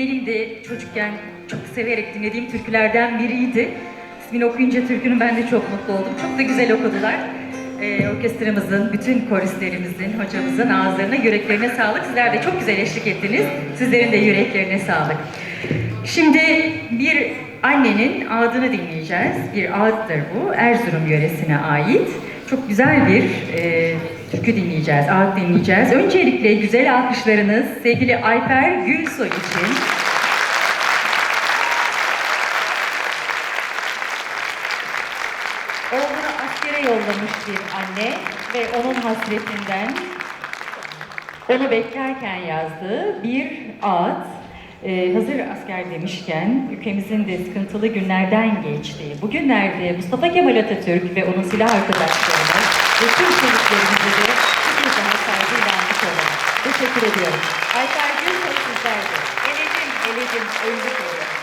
Benim de çocukken çok severek dinlediğim türkülerden biriydi. İsmini okuyunca türkünün ben de çok mutlu oldum. Çok da güzel okudular. Ee, orkestramızın, bütün koristlerimizin, hocamızın ağızlarına, yüreklerine sağlık. Sizler de çok güzel eşlik ettiniz. Sizlerin de yüreklerine sağlık. Şimdi bir annenin ağıdını dinleyeceğiz. Bir ağıttır bu. Erzurum yöresine ait. Çok güzel bir e, türkü dinleyeceğiz, ağıt dinleyeceğiz. Öncelikle güzel alkışlarınız sevgili Ayfer Gülsoy için. Oğlunu askere yollamış bir anne ve onun hasretinden onu beklerken yazdığı bir ağıt. Ee, hazır asker demişken ülkemizin de sıkıntılı günlerden geçtiği bu günlerde Mustafa Kemal Atatürk ve onun silah arkadaşlarına ve çocuklarımızı da bir daha saygıyla anmış olalım. Teşekkür ediyorum. Ayfer Gülsoy sizlerdi. Eledim, eledim, öldük oluyor.